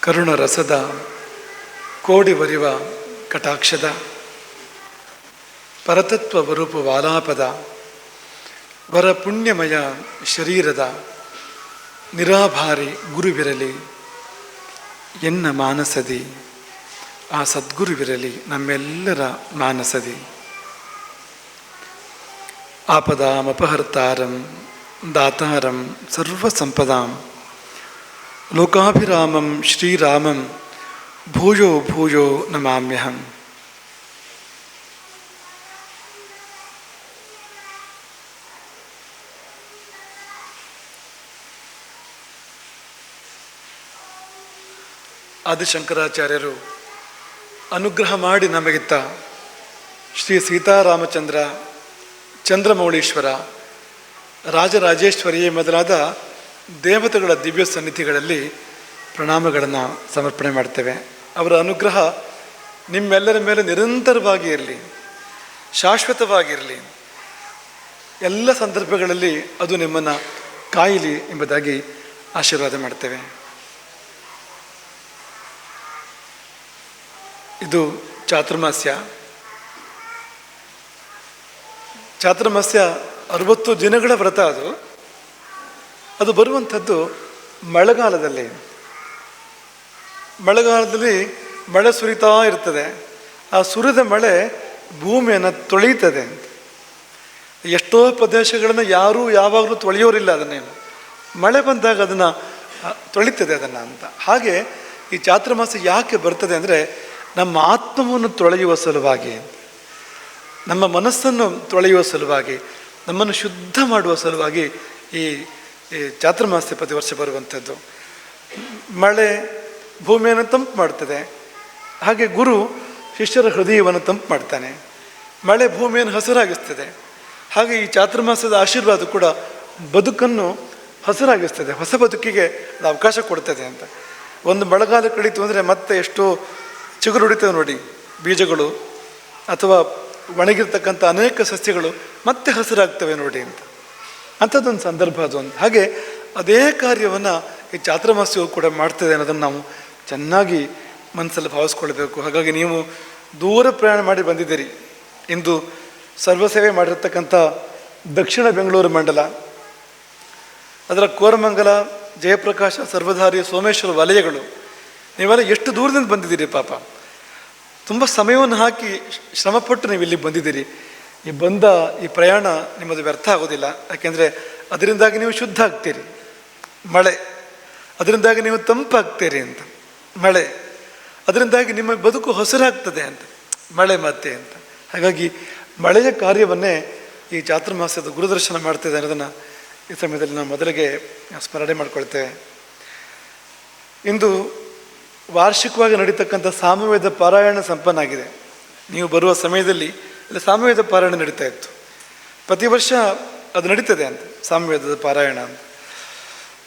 ಕರುಣ ರಸದ ಕೋಡಿ ಬರಿವ ಕಟಾಕ್ಷದ ಪರತತ್ವ ವರೂಪ ವಾಲಾಪದ ವರ ಪುಣ್ಯಮಯ ಶರೀರದ ನಿರಾಭಾರಿ ಗುರುವಿರಲಿ, ಎನ್ನ ಮಾನಸದಿ, ಆ ಸದ್ಗುರುವಿರಲಿ, ನಮ್ಮೆಲ್ಲರ ಮಾನಸದಿ. ಆಪದಾಮಪಹರ್ತಾರಂ, ದಾತಾರಂ, ಸರ್ವಸಂಪದಾಂ. ಲೋಕಾಭಿರಾಮಂ ಶ್ರೀರಾಮಂ ಭೂಯೋ ಭೂಯೋ ನಮಾಮ್ಯಹಂ ಆದಿಶಂಕರಾಚಾರ್ಯರು ಅನುಗ್ರಹ ಮಾಡಿ ನಮಗಿತ್ತ ಶ್ರೀ ಸೀತಾರಾಮಚಂದ್ರ ಚಂದ್ರಮೌಳೀಶ್ವರ ರಾಜರಾಜೇಶ್ವರಿಯೇ ಮೊದಲಾದ ದೇವತೆಗಳ ದಿವ್ಯ ಸನ್ನಿಧಿಗಳಲ್ಲಿ ಪ್ರಣಾಮಗಳನ್ನು ಸಮರ್ಪಣೆ ಮಾಡ್ತೇವೆ. ಅವರ ಅನುಗ್ರಹ ನಿಮ್ಮೆಲ್ಲರ ಮೇಲೆ ನಿರಂತರವಾಗಿ ಇರಲಿ, ಶಾಶ್ವತವಾಗಿರಲಿ. ಎಲ್ಲ ಸಂದರ್ಭಗಳಲ್ಲಿ ಅದು ನಿಮ್ಮನ್ನು ಕಾಯಿಲಿ ಎಂಬುದಾಗಿ ಆಶೀರ್ವಾದ ಮಾಡ್ತೇವೆ. ಇದು ಚಾತುರ್ಮಾಸ್ಯ. ಚಾತುರ್ಮಾಸ್ಯ ಅರವತ್ತು ದಿನಗಳ ವ್ರತ ಅದು. ಅದು ಬರುವಂಥದ್ದು ಮಳೆಗಾಲದಲ್ಲಿ. ಮಳೆಗಾಲದಲ್ಲಿ ಮಳೆ ಸುರಿತಾ ಇರ್ತದೆ. ಆ ಸುರಿದ ಮಳೆ ಭೂಮಿಯನ್ನು ತೊಳೆಯುತ್ತದೆ. ಎಷ್ಟೋ ಪ್ರದೇಶಗಳನ್ನು ಯಾರೂ ಯಾವಾಗಲೂ ತೊಳೆಯೋರಿಲ್ಲ ಅದನ್ನೇನು ಮಳೆ ಬಂದಾಗ ಅದನ್ನು ತೊಳಿತದೆ ಅದನ್ನು ಅಂತ. ಹಾಗೆ ಈ ಚಾತುರ್ಮಾಸ ಯಾಕೆ ಬರ್ತದೆ ಅಂದರೆ ನಮ್ಮ ಆತ್ಮವನ್ನು ತೊಳೆಯುವ ಸಲುವಾಗಿ, ನಮ್ಮ ಮನಸ್ಸನ್ನು ತೊಳೆಯುವ ಸಲುವಾಗಿ, ನಮ್ಮನ್ನು ಶುದ್ಧ ಮಾಡುವ ಸಲುವಾಗಿ ಈ ಈ ಚಾತುರ್ಮಾಸ್ಯ ಪ್ರತಿ ವರ್ಷ ಬರುವಂಥದ್ದು. ಮಳೆ ಭೂಮಿಯನ್ನು ತಂಪು ಮಾಡ್ತದೆ. ಹಾಗೆ ಗುರು ಶಿಷ್ಯರ ಹೃದಯವನ್ನು ತಂಪು ಮಾಡ್ತಾನೆ. ಮಳೆ ಭೂಮಿಯನ್ನು ಹಸಿರಾಗಿಸ್ತದೆ. ಹಾಗೆ ಈ ಚಾತುರ್ಮಾಸದ ಆಶೀರ್ವಾದ ಕೂಡ ಬದುಕನ್ನು ಹಸಿರಾಗಿಸ್ತದೆ. ಹೊಸ ಬದುಕಿಗೆ ಅದು ಅವಕಾಶ ಕೊಡ್ತದೆ ಅಂತ. ಒಂದು ಮಳೆಗಾಲ ಕಳೀತು ಅಂದರೆ ಮತ್ತೆ ಎಷ್ಟೋ ಚಿಗುರು ಹೊಡಿತವೆ ನೋಡಿ. ಬೀಜಗಳು ಅಥವಾ ಒಣಗಿರ್ತಕ್ಕಂಥ ಅನೇಕ ಸಸ್ಯಗಳು ಮತ್ತೆ ಹಸಿರಾಗ್ತವೆ ನೋಡಿ ಅಂತ. ಅಂಥದ್ದೊಂದು ಸಂದರ್ಭ ಅದು ಅಂತ ಹಾಗೆ ಅದೇ ಕಾರ್ಯವನ್ನು ಈ ಚಾತುರ್ಮಾಸ್ಯವು ಕೂಡ ಮಾಡ್ತದೆ ಅನ್ನೋದನ್ನು ನಾವು ಚೆನ್ನಾಗಿ ಮನಸ್ಸಲ್ಲಿ ಭಾವಿಸ್ಕೊಳ್ಬೇಕು. ಹಾಗಾಗಿ ನೀವು ದೂರ ಪ್ರಯಾಣ ಮಾಡಿ ಬಂದಿದ್ದೀರಿ. ಇಂದು ಸರ್ವಸೇವೆ ಮಾಡಿರ್ತಕ್ಕಂಥ ದಕ್ಷಿಣ ಬೆಂಗಳೂರು ಮಂಡಲ, ಅದರ ಕೋರಮಂಗಲ, ಜಯಪ್ರಕಾಶ ಸರ್ವಧಾರಿ ಸೋಮೇಶ್ವರ ವಲಯಗಳು, ನೀವೆಲ್ಲ ಎಷ್ಟು ದೂರದಿಂದ ಬಂದಿದ್ದೀರಿ ಪಾಪ. ತುಂಬ ಸಮಯವನ್ನು ಹಾಕಿ ಶ್ರಮಪಟ್ಟು ನೀವು ಇಲ್ಲಿ ಬಂದಿದ್ದೀರಿ. ಈ ಬಂದ ಈ ಪ್ರಯಾಣ ನಿಮ್ಮದು ವ್ಯರ್ಥ ಆಗೋದಿಲ್ಲ. ಯಾಕೆಂದರೆ ಅದರಿಂದಾಗಿ ನೀವು ಶುದ್ಧ ಆಗ್ತೀರಿ. ಮಳೆ, ಅದರಿಂದಾಗಿ ನೀವು ತಂಪಾಗ್ತೀರಿ ಅಂತ. ಮಳೆ, ಅದರಿಂದಾಗಿ ನಿಮ್ಮ ಬದುಕು ಹಸಿರಾಗ್ತದೆ ಅಂತ. ಮಳೆ ಮತ್ತೆ ಅಂತ. ಹಾಗಾಗಿ ಮಳೆಯ ಕಾರ್ಯವನ್ನೇ ಈ ಚಾತುರ್ಮಾಸದ ಗುರುದರ್ಶನ ಮಾಡ್ತಿದೆ ಅನ್ನೋದನ್ನು ಈ ಸಮಯದಲ್ಲಿ ನಾವು ಮೊದಲಿಗೆ ಸ್ಮರಣೆ ಮಾಡ್ಕೊಳ್ತೇವೆ. ಇಂದು ವಾರ್ಷಿಕವಾಗಿ ನಡೀತಕ್ಕಂಥ ಸಾಮವೇದ ಪಾರಾಯಣ ಸಂಪನ್ನಾಗಿದೆ. ನೀವು ಬರುವ ಸಮಯದಲ್ಲಿ ಇಲ್ಲಿ ಸಾಮವೇದ ಪಾರಾಯಣ ನಡೀತಾ ಇತ್ತು. ಪ್ರತಿ ವರ್ಷ ಅದು ನಡೀತದೆ ಅಂತ ಸಾಮವೇದದ ಪಾರಾಯಣ ಅಂತ.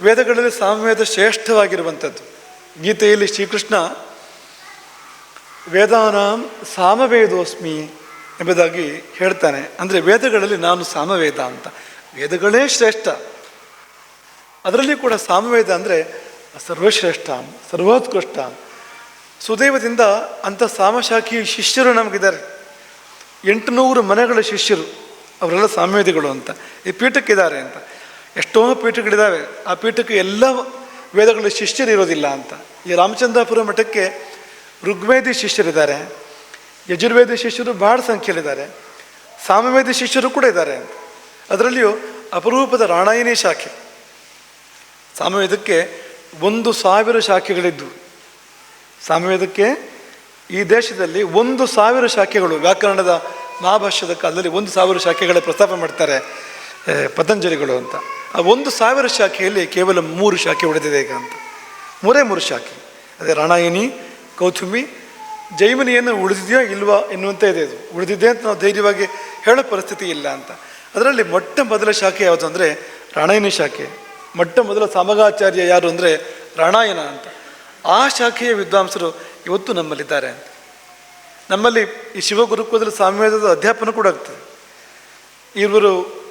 ವೇದಗಳಲ್ಲಿ ಸಾಮವೇದ ಶ್ರೇಷ್ಠವಾಗಿರುವಂಥದ್ದು. ಗೀತೆಯಲ್ಲಿ ಶ್ರೀಕೃಷ್ಣ, ವೇದಾನಾಂ ಸಾಮವೇದೋಸ್ಮಿ ಎಂಬುದಾಗಿ ಹೇಳ್ತಾನೆ. ಅಂದರೆ ವೇದಗಳಲ್ಲಿ ನಾನು ಸಾಮವೇದ ಅಂತ. ವೇದಗಳೇ ಶ್ರೇಷ್ಠ. ಅದರಲ್ಲಿ ಕೂಡ ಸಾಮವೇದ ಅಂದರೆ ಸರ್ವಶ್ರೇಷ್ಠ, ಸರ್ವೋತ್ಕೃಷ್ಟ. ಸುದೈವದಿಂದ ಅಂಥ ಸಾಮಶಾಖಿ ಶಿಷ್ಯರು ನಮಗಿದ್ದಾರೆ. ಎಂಟುನೂರು ಮನೆಗಳ ಶಿಷ್ಯರು, ಅವರೆಲ್ಲ ಸಾಮ್ಯವೇದಿಗಳು ಅಂತ. ಈ ಪೀಠಕ್ಕಿದ್ದಾರೆ ಅಂತ. ಎಷ್ಟೋ ಪೀಠಗಳಿದ್ದಾವೆ. ಆ ಪೀಠಕ್ಕೆ ಎಲ್ಲ ವೇದಗಳ ಶಿಷ್ಯರು ಇರೋದಿಲ್ಲ ಅಂತ. ಈ ರಾಮಚಂದ್ರಾಪುರ ಮಠಕ್ಕೆ ಋಗ್ವೇದಿ ಶಿಷ್ಯರಿದ್ದಾರೆ. ಯಜುರ್ವೇದಿ ಶಿಷ್ಯರು ಭಾಳ ಸಂಖ್ಯೆಯಲ್ಲಿದ್ದಾರೆ. ಸಾಮವೇದ ಶಿಷ್ಯರು ಕೂಡ ಇದ್ದಾರೆ ಅಂತ. ಅದರಲ್ಲಿಯೂ ಅಪರೂಪದ ರಾಣಾಯಿನಿ ಶಾಖೆ. ಸಾಮವೇದಕ್ಕೆ ಒಂದು ಸಾವಿರ ಶಾಖೆಗಳಿದ್ದವು ಸಾಮವೇದಕ್ಕೆ ಈ ದೇಶದಲ್ಲಿ ಒಂದು ಸಾವಿರ ಶಾಖೆಗಳು, ವ್ಯಾಕರಣದ ಮಹಾಭಾಷ್ಯದ ಕಾಲದಲ್ಲಿ ಒಂದು ಸಾವಿರ ಶಾಖೆಗಳ ಪ್ರಸ್ತಾಪ ಮಾಡ್ತಾರೆ ಪತಂಜಲಿಗಳು ಅಂತ. ಆ ಒಂದು ಸಾವಿರ ಶಾಖೆಯಲ್ಲಿ ಕೇವಲ ಮೂರು ಶಾಖೆ ಉಳಿದಿದೆ ಈಗ ಅಂತ. ಮೂರೇ ಮೂರು ಶಾಖೆ. ಅದೇ ರಾಣಾಯಣಿ ಕೌತುಂಬಿ, ಜೈಮಿನಿಯನ್ನು ಉಳಿದಿದೆಯೋ ಇಲ್ವಾ ಎನ್ನುವಂತೆ ಇದೆ ಇದು ಉಳಿದಿದೆ ಅಂತ ನಾವು ಧೈರ್ಯವಾಗಿ ಹೇಳೋ ಪರಿಸ್ಥಿತಿ ಇಲ್ಲ ಅಂತ. ಅದರಲ್ಲಿ ಮೊಟ್ಟ ಮೊದಲ ಶಾಖೆ ಯಾವುದು ಅಂದರೆ ರಾಣಾಯಣಿ ಶಾಖೆ. ಮೊಟ್ಟ ಮೊದಲ ಸಮಗಾಚಾರ್ಯ ಯಾರು ಅಂದರೆ ರಾಣಾಯಣ ಅಂತ. ಆ ಶಾಖೆಯ ವಿದ್ವಾಂಸರು ಇವತ್ತು ನಮ್ಮಲ್ಲಿದ್ದಾರೆ ಅಂತ. ನಮ್ಮಲ್ಲಿ ಈ ಶಿವಗುರುಕುಲದಲ್ಲಿ ಸಾಮ್ಯದ ಅಧ್ಯಾಪನ ಕೂಡ ಆಗ್ತದೆ. ಇವರು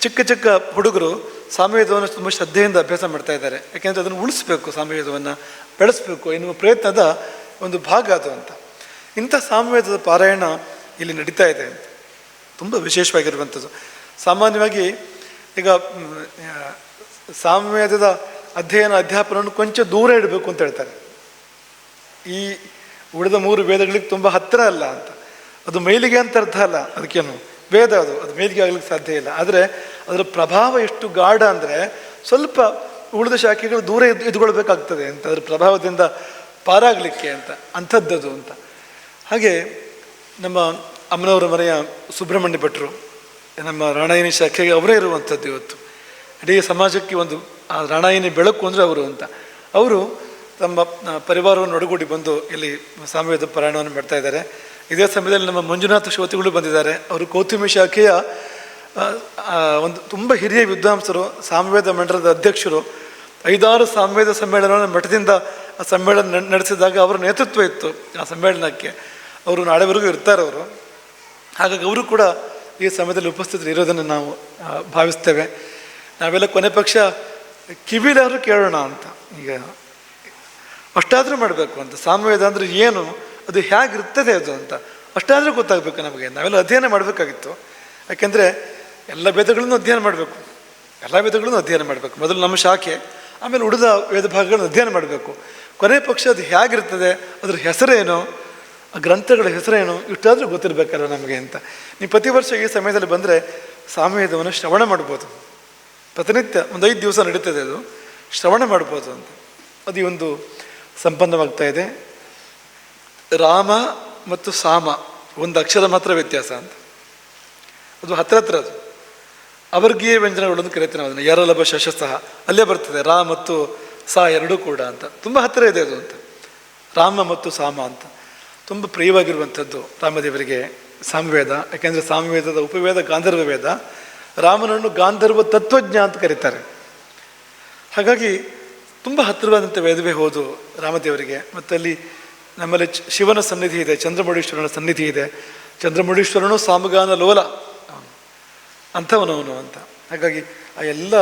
ಚಿಕ್ಕ ಚಿಕ್ಕ ಹುಡುಗರು ಸಾಮ್ಯವೇದವನ್ನು ತುಂಬ ಶ್ರದ್ಧೆಯಿಂದ ಅಭ್ಯಾಸ ಮಾಡ್ತಾ ಇದ್ದಾರೆ. ಯಾಕೆಂದರೆ ಅದನ್ನು ಉಳಿಸ್ಬೇಕು ಸಾಮ್ಯವೇದವನ್ನು ಬೆಳೆಸಬೇಕು, ಎನ್ನುವ ಪ್ರಯತ್ನದ ಒಂದು ಭಾಗ ಅದು ಅಂತ. ಇಂಥ ಸಾಮ್ಯವೇದದ ಪಾರಾಯಣ ಇಲ್ಲಿ ನಡೀತಾ ಇದೆ ಅಂತ. ತುಂಬ ವಿಶೇಷವಾಗಿರುವಂಥದ್ದು. ಸಾಮಾನ್ಯವಾಗಿ ಈಗ ಸಾಮ್ಯವೇದದ ಅಧ್ಯಯನ, ಅಧ್ಯಾಪನವನ್ನು ಕೊಂಚ ದೂರ ಇಡಬೇಕು ಅಂತ ಹೇಳ್ತಾರೆ. ಈ ಉಳಿದ ಮೂರು ವೇದಗಳಿಗೆ ತುಂಬ ಹತ್ತಿರ ಅಲ್ಲ ಅಂತ. ಅದು ಮೈಲಿಗೆ ಅಂತ ಅರ್ಥ ಅಲ್ಲ. ಅದಕ್ಕೇನು? ವೇದ ಅದು. ಅದು ಮೇಲಿಗೆ ಆಗ್ಲಿಕ್ಕೆ ಸಾಧ್ಯ ಇಲ್ಲ. ಆದರೆ ಅದರ ಪ್ರಭಾವ ಎಷ್ಟು ಗಾಢ ಅಂದರೆ ಸ್ವಲ್ಪ ಉಳಿದ ಶಾಖೆಗಳು ದೂರ ಇದ್ದು ಇದ್ಕೊಳ್ಬೇಕಾಗ್ತದೆ ಅಂತ. ಅದರ ಪ್ರಭಾವದಿಂದ ಪಾರಾಗಲಿಕ್ಕೆ ಅಂತ. ಅಂಥದ್ದದು ಅಂತ. ಹಾಗೆ ನಮ್ಮ ಅಮ್ಮನವರ ಮನೆಯ ಸುಬ್ರಹ್ಮಣ್ಯ ಭಟ್ರು ನಮ್ಮ ರಾಣಾಯಣಿ ಶಾಖೆಗೆ ಅವರೇ ಇರುವಂಥದ್ದು ಇವತ್ತು. ಇಡೀ ಸಮಾಜಕ್ಕೆ ಒಂದು ಆ ರಾಣಾಯಣಿ ಬೆಳಕು ಅಂದರೆ ಅವರು ಅಂತ. ಅವರು ತಮ್ಮ ಪರಿವಾರವನ್ನು ಒಡಗೂಡಿ ಬಂದು ಇಲ್ಲಿ ಸಾಮವೇದ ಪಾರಾಯಣವನ್ನು ಮಾಡ್ತಾ ಇದ್ದಾರೆ. ಇದೇ ಸಮಯದಲ್ಲಿ ನಮ್ಮ ಮಂಜುನಾಥ ಶ್ರೋತಿಗಳು ಬಂದಿದ್ದಾರೆ. ಅವರು ಕೌತುಮಿ ಶಾಖೆಯ ಒಂದು ತುಂಬ ಹಿರಿಯ ವಿದ್ವಾಂಸರು, ಸಾಮವೇದ ಮಂಡಲದ ಅಧ್ಯಕ್ಷರು. ಐದಾರು ಸಾಮವೇದ ಸಮ್ಮೇಳನವನ್ನು ಮಠದಿಂದ ಆ ಸಮ್ಮೇಳನ ನಡೆಸಿದಾಗ ಅವರ ನೇತೃತ್ವ ಇತ್ತು ಆ ಸಮ್ಮೇಳನಕ್ಕೆ. ಅವರು ನಾಳೆವರೆಗೂ ಇರ್ತಾರೆ ಅವರು. ಹಾಗಾಗಿ ಅವರು ಕೂಡ ಈ ಸಮಯದಲ್ಲಿ ಉಪಸ್ಥಿತರು ಇರೋದನ್ನು ನಾವು ಭಾವಿಸ್ತೇವೆ. ನಾವೆಲ್ಲ ಕೊನೆ ಪಕ್ಷ ಕಿವಿಲಾದರೂ ಕೇಳೋಣ ಅಂತ. ಈಗ ಅಷ್ಟಾದರೂ ಮಾಡಬೇಕು ಅಂತ. ಸಾಮವೇದ ಅಂದರೆ ಏನು? ಅದು ಹೇಗಿರ್ತದೆ ಅದು ಅಂತ. ಅಷ್ಟಾದರೂ ಗೊತ್ತಾಗಬೇಕು ನಮಗೆ. ನಾವೆಲ್ಲ ಅಧ್ಯಯನ ಮಾಡಬೇಕಾಗಿತ್ತು. ಯಾಕೆಂದರೆ ಎಲ್ಲ ವೇದಗಳನ್ನು ಅಧ್ಯಯನ ಮಾಡಬೇಕು. ಎಲ್ಲ ವೇದಗಳನ್ನು ಅಧ್ಯಯನ ಮಾಡಬೇಕು. ಮೊದಲು ನಮ್ಮ ಶಾಖೆ, ಆಮೇಲೆ ಉಳಿದ ವೇದ ಭಾಗಗಳನ್ನು ಅಧ್ಯಯನ ಮಾಡಬೇಕು. ಕೊನೆ ಪಕ್ಷ ಅದು ಹೇಗಿರ್ತದೆ, ಅದ್ರ ಹೆಸರೇನು, ಆ ಗ್ರಂಥಗಳ ಹೆಸರೇನು, ಇಷ್ಟಾದರೂ ಗೊತ್ತಿರಬೇಕಲ್ಲ ನಮಗೆ ಅಂತ. ನೀವು ಪ್ರತಿ ವರ್ಷ ಈ ಸಮಯದಲ್ಲಿ ಬಂದರೆ ಸಾಮವೇದವನ್ನು ಶ್ರವಣ ಮಾಡ್ಬೋದು. ಪ್ರತಿನಿತ್ಯ ಒಂದು ಐದು ದಿವಸ ನಡೀತದೆ ಅದು. ಶ್ರವಣ ಮಾಡ್ಬೋದು ಅಂತ. ಅದು ಒಂದು ಸಂಪನ್ನವಾಗ್ತಾ ಇದೆ. ರಾಮ ಮತ್ತು ಸಾಮ ಒಂದು ಅಕ್ಷರ ಮಾತ್ರ ವ್ಯತ್ಯಾಸ ಅಂತ. ಅದು ಹತ್ರ ಹತ್ರ ಅದು. ಅವರ್ಗೀಯ ವ್ಯಂಜನಗಳು ಕರಿತೀವಿ ನಾವು ಅದನ್ನು. ಯರಲಭ ಶಶಸಹ ಅಲ್ಲೇ ಬರ್ತದೆ. ರಾ ಮತ್ತು ಸಾ ಎರಡೂ ಕೂಡ ಅಂತ. ತುಂಬ ಹತ್ತಿರ ಇದೆ ಅದು ಅಂತ. ರಾಮ ಮತ್ತು ಸಾಮ ಅಂತ. ತುಂಬ ಪ್ರಿಯವಾಗಿರುವಂಥದ್ದು ರಾಮದೇವರಿಗೆ ಸಾಮವೇದ. ಯಾಕೆಂದರೆ ಸಾಮವೇದದ ಉಪವೇದ, ಗಾಂಧರ್ವ ವೇದ. ರಾಮನನ್ನು ಗಾಂಧರ್ವ ತತ್ವಜ್ಞ ಅಂತ ಕರೀತಾರೆ. ಹಾಗಾಗಿ ತುಂಬ ಹತ್ತಿರವಾದಂಥ ವೇದವೇ ಹೋದು ರಾಮದೇವರಿಗೆ. ಮತ್ತು ಅಲ್ಲಿ ನಮ್ಮಲ್ಲಿ ಶಿವನ ಸನ್ನಿಧಿ ಇದೆ, ಚಂದ್ರಮೌಳೀಶ್ವರನ ಸನ್ನಿಧಿ ಇದೆ. ಚಂದ್ರಮೌಳೀಶ್ವರನು ಸಾಮಗಾನ ಲೋಲ. ಅಂಥವನವನು ಅಂಥವನು ಅಂತ. ಹಾಗಾಗಿ ಆ ಎಲ್ಲ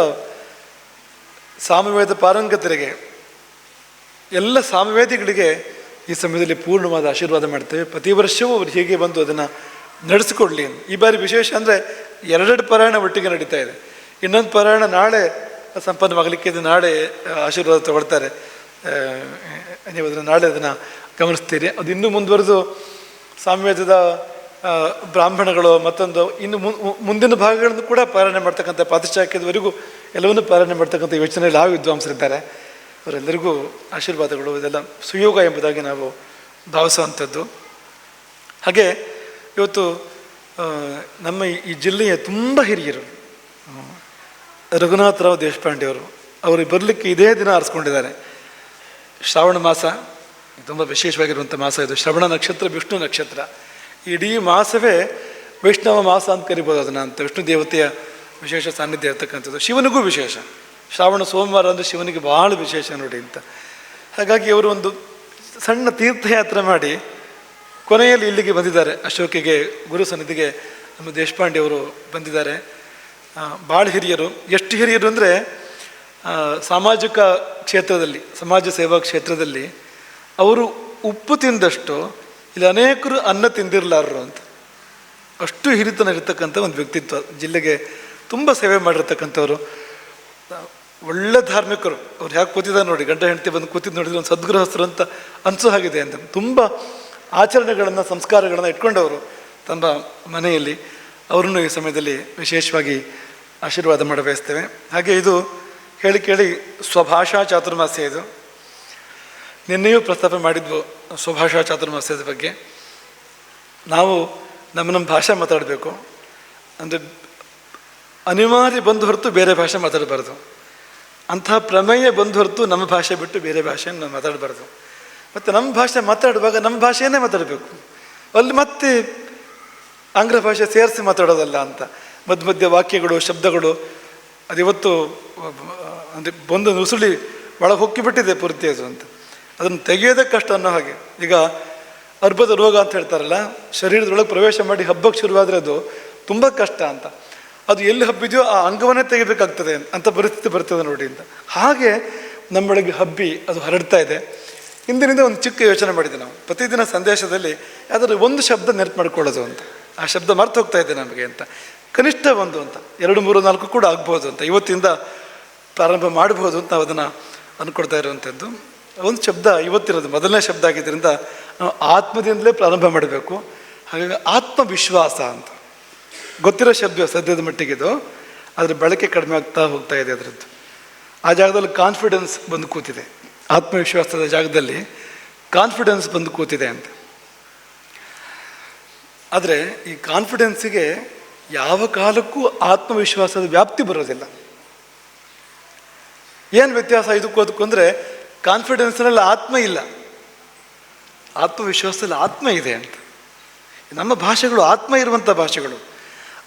ಸಾಮವೇದ ಪಾರಂಗತರಿಗೆ, ಎಲ್ಲ ಸಾಮವೇದಿಗಳಿಗೆ ಈ ಸಮಯದಲ್ಲಿ ಪೂರ್ಣವಾದ ಆಶೀರ್ವಾದ ಮಾಡ್ತೇವೆ. ಪ್ರತಿ ವರ್ಷವೂ ಅವರು ಹೇಗೆ ಬಂದು ಅದನ್ನು ನಡೆಸಿಕೊಡ್ಲಿ. ಈ ಬಾರಿ ವಿಶೇಷ ಅಂದರೆ ಎರಡೆರಡು ಪಾರಾಯಣ ಒಟ್ಟಿಗೆ ನಡೀತಾ ಇದೆ. ಇನ್ನೊಂದು ಪಾರಾಯಣ ನಾಳೆ ಸಂಪನ್ನವಾಗಲಿಕ್ಕೆ ಇದು ನಾಳೆ ಆಶೀರ್ವಾದ ತಗೊಳ್ತಾರೆ. ನೀವು ಅದನ್ನು ನಾಳೆ ಅದನ್ನು ಗಮನಿಸ್ತೀರಿ. ಅದು ಇನ್ನೂ ಮುಂದುವರೆದು ಸಾಮ್ಯದ ಬ್ರಾಹ್ಮಣಗಳು ಮತ್ತೊಂದು, ಇನ್ನು ಮುಂದಿನ ಭಾಗಗಳನ್ನು ಕೂಡ ಪಾಲನೆ ಮಾಡ್ತಕ್ಕಂಥ ಪಾತಿಶಾಖ್ಯದವರೆಗೂ ಎಲ್ಲವನ್ನೂ ಪಾಲನೆ ಮಾಡ್ತಕ್ಕಂಥ ಯೋಚನೆಯಲ್ಲಿ ಆ ವಿದ್ವಾಂಸರಿದ್ದಾರೆ. ಅವರೆಲ್ಲರಿಗೂ ಆಶೀರ್ವಾದಗಳು. ಇದೆಲ್ಲ ಸುಯೋಗ ಎಂಬುದಾಗಿ ನಾವು ಭಾವಿಸುವಂಥದ್ದು. ಹಾಗೆ ಇವತ್ತು ನಮ್ಮ ಈ- ಜಿಲ್ಲೆಯ ತುಂಬ ಹಿರಿಯರು ರಘುನಾಥರಾವ್ ದೇಶಪಾಂಡೆ ಅವರು ಬರಲಿಕ್ಕೆ ಇದೇ ದಿನ ಆರಿಸ್ಕೊಂಡಿದ್ದಾರೆ. ಶ್ರಾವಣ ಮಾಸ ತುಂಬ ವಿಶೇಷವಾಗಿರುವಂಥ ಮಾಸ ಇದು. ಶ್ರವಣ ನಕ್ಷತ್ರ, ವಿಷ್ಣು ನಕ್ಷತ್ರ. ಇಡೀ ಮಾಸವೇ ವೈಷ್ಣವ ಮಾಸ ಅಂತ ಕರಿಬೋದು ಅದನ್ನು ಅಂತ. ವಿಷ್ಣು ದೇವತೆಯ ವಿಶೇಷ ಸಾನ್ನಿಧ್ಯ ಇರ್ತಕ್ಕಂಥದ್ದು. ಶಿವನಿಗೂ ವಿಶೇಷ. ಶ್ರಾವಣ, ಸೋಮವಾರ ಅಂದರೆ ಶಿವನಿಗೆ ಭಾಳ ವಿಶೇಷ ನೋಡಿ ಅಂತ. ಹಾಗಾಗಿ ಅವರು ಒಂದು ಸಣ್ಣ ತೀರ್ಥಯಾತ್ರೆ ಮಾಡಿ ಕೊನೆಯಲ್ಲಿ ಇಲ್ಲಿಗೆ ಬಂದಿದ್ದಾರೆ. ಅಶೋಕಿಗೆ, ಗುರು ಸನ್ನಿಧಿಗೆ ನಮ್ಮ ದೇಶಪಾಂಡೆ ಅವರು ಬಂದಿದ್ದಾರೆ. ಭಾಳ ಹಿರಿಯರು. ಎಷ್ಟು ಹಿರಿಯರು ಅಂದರೆ ಸಾಮಾಜಿಕ ಕ್ಷೇತ್ರದಲ್ಲಿ, ಸಮಾಜ ಸೇವಾ ಕ್ಷೇತ್ರದಲ್ಲಿ ಅವರು ಉಪ್ಪು ತಿಂದಷ್ಟು ಇಲ್ಲಿ ಅನೇಕರು ಅನ್ನ ತಿಂದಿರಲಾರರು ಅಂತ. ಅಷ್ಟು ಹಿರಿತನ ಇರತಕ್ಕಂಥ ಒಂದು ವ್ಯಕ್ತಿತ್ವ. ಜಿಲ್ಲೆಗೆ ತುಂಬ ಸೇವೆ ಮಾಡಿರ್ತಕ್ಕಂಥವ್ರು. ಒಳ್ಳೆ ಧಾರ್ಮಿಕರು. ಅವ್ರು ಯಾಕೆ ಕೂತಿದ್ದಾರೆ ನೋಡಿ, ಗಂಡ ಹೆಂಡತಿ ಬಂದು ಕೂತಿದ್ದು ನೋಡಿದ್ರೆ ಒಂದು ಸದ್ಗೃಹಸ್ಥರು ಅಂತ ಅನಿಸೋ ಆಗಿದೆ ಅಂತ. ತುಂಬ ಆಚರಣೆಗಳನ್ನು, ಸಂಸ್ಕಾರಗಳನ್ನು ಇಟ್ಕೊಂಡವರು ತಮ್ಮ ಮನೆಯಲ್ಲಿ. ಅವರನ್ನು ಈ ಸಮಯದಲ್ಲಿ ವಿಶೇಷವಾಗಿ ಆಶೀರ್ವಾದ ಮಾಡ ಬಯಸ್ತೇವೆ ಹಾಗೆ ಇದು ಹೇಳಿ ಕೇಳಿ ಸ್ವಭಾಷಾ ಚಾತುರ್ಮಾಸ್ಯ ಇದು. ನಿನ್ನೆಯೂ ಪ್ರಸ್ತಾಪ ಮಾಡಿದ್ವು ಸ್ವಭಾಷಾ ಚಾತುರ್ಮಾಸ್ಯದ ಬಗ್ಗೆ. ನಾವು ನಮ್ಮ ನಮ್ಮ ಭಾಷೆ ಮಾತಾಡಬೇಕು. ಅಂದರೆ ಅನಿವಾರ್ಯ ಬಂದು ಹೊರತು ಬೇರೆ ಭಾಷೆ ಮಾತಾಡಬಾರ್ದು. ಅಂತಹ ಪ್ರಮೇಯ ಬಂದು ಹೊರತು ನಮ್ಮ ಭಾಷೆ ಬಿಟ್ಟು ಬೇರೆ ಭಾಷೆಯನ್ನು ಮಾತಾಡಬಾರ್ದು. ಮತ್ತು ನಮ್ಮ ಭಾಷೆ ಮಾತಾಡುವಾಗ ನಮ್ಮ ಭಾಷೆಯನ್ನೇ ಮಾತಾಡಬೇಕು. ಅಲ್ಲಿ ಮತ್ತೆ ಆಂಗ್ಲ ಭಾಷೆ ಸೇರಿಸಿ ಮಾತಾಡೋದಲ್ಲ ಅಂತ. ಮಧ್ಯ ಮಧ್ಯ ವಾಕ್ಯಗಳು, ಶಬ್ದಗಳು ಅದಿವತ್ತು ಅಂದರೆ ಬಂದು ನುಸುಳಿ ಒಳಗೆ ಹೊಕ್ಕಿಬಿಟ್ಟಿದೆ ಪೂರ್ತಿ ಅದು ಅಂತ. ಅದನ್ನು ತೆಗೆಯೋದೇ ಕಷ್ಟ ಅನ್ನೋ ಹಾಗೆ. ಈಗ ಅರ್ಬದ ರೋಗ ಅಂತ ಹೇಳ್ತಾರಲ್ಲ, ಶರೀರದೊಳಗೆ ಪ್ರವೇಶ ಮಾಡಿ ಹಬ್ಬಕ್ಕೆ ಶುರುವಾದರೆ ಅದು ತುಂಬ ಕಷ್ಟ ಅಂತ. ಅದು ಎಲ್ಲಿ ಹಬ್ಬಿದೆಯೋ ಆ ಅಂಗವನ್ನೇ ತೆಗಿಬೇಕಾಗ್ತದೆ ಅಂತ ಪರಿಸ್ಥಿತಿ ಬರ್ತದೆ ನೋಡಿ ಅಂತ. ಹಾಗೆ ನಮ್ಮೊಳಗೆ ಹಬ್ಬಿ ಅದು ಹರಡ್ತಾ ಇದೆ. ಹಿಂದಿನಿಂದ ಒಂದು ಚಿಕ್ಕ ಯೋಚನೆ ಮಾಡಿದ್ದೆ ನಾವು. ಪ್ರತಿದಿನ ಸಂದೇಶದಲ್ಲಿ ಯಾವ್ದಾದ್ರು ಒಂದು ಶಬ್ದ ನೆನಪು ಮಾಡ್ಕೊಳ್ಳೋದು ಅಂತ. ಆ ಶಬ್ದ ಮರ್ತು ಹೋಗ್ತಾ ಇದೆ ನಮಗೆ ಅಂತ. ಕನಿಷ್ಠ ಒಂದು ಅಂತ. ಎರಡು, ಮೂರು, ನಾಲ್ಕು ಕೂಡ ಆಗ್ಬೋದು ಅಂತ. ಇವತ್ತಿಂದ ಪ್ರಾರಂಭ ಮಾಡ್ಬೋದು ಅಂತ ನಾವು ಅದನ್ನು ಅಂದ್ಕೊಡ್ತಾ ಇರುವಂಥದ್ದು. ಒಂದು ಶಬ್ದ ಇವತ್ತಿರೋದು ಮೊದಲನೇ ಶಬ್ದ ಆಗಿದ್ದರಿಂದ ನಾವು ಆತ್ಮದಿಂದಲೇ ಪ್ರಾರಂಭ ಮಾಡಬೇಕು. ಹಾಗಾಗಿ ಆತ್ಮವಿಶ್ವಾಸ ಅಂತ. ಗೊತ್ತಿರೋ ಶಬ್ದ ಸದ್ಯದ ಮಟ್ಟಿಗಿದು. ಅದರ ಬಳಕೆ ಕಡಿಮೆ ಆಗ್ತಾ ಹೋಗ್ತಾ ಇದೆ ಅದರದ್ದು. ಆ ಜಾಗದಲ್ಲಿ ಕಾನ್ಫಿಡೆನ್ಸ್ ಬಂದು ಕೂತಿದೆ. ಆತ್ಮವಿಶ್ವಾಸದ ಜಾಗದಲ್ಲಿ ಕಾನ್ಫಿಡೆನ್ಸ್ ಬಂದು ಕೂತಿದೆ ಅಂತ. ಆದರೆ ಈ ಕಾನ್ಫಿಡೆನ್ಸಿಗೆ ಯಾವ ಕಾಲಕ್ಕೂ ಆತ್ಮವಿಶ್ವಾಸದ ವ್ಯಾಪ್ತಿ ಬರೋದಿಲ್ಲ. ಏನು ವ್ಯತ್ಯಾಸ ಇದಕ್ಕೂ ಅದಕ್ಕೂ ಅಂದರೆ ಕಾನ್ಫಿಡೆನ್ಸ್ನಲ್ಲಿ ಆತ್ಮ ಇಲ್ಲ. ಆತ್ಮವಿಶ್ವಾಸದಲ್ಲಿ ಆತ್ಮ ಇದೆ ಅಂತ. ನಮ್ಮ ಭಾಷೆಗಳು ಆತ್ಮ ಇರುವಂಥ ಭಾಷೆಗಳು.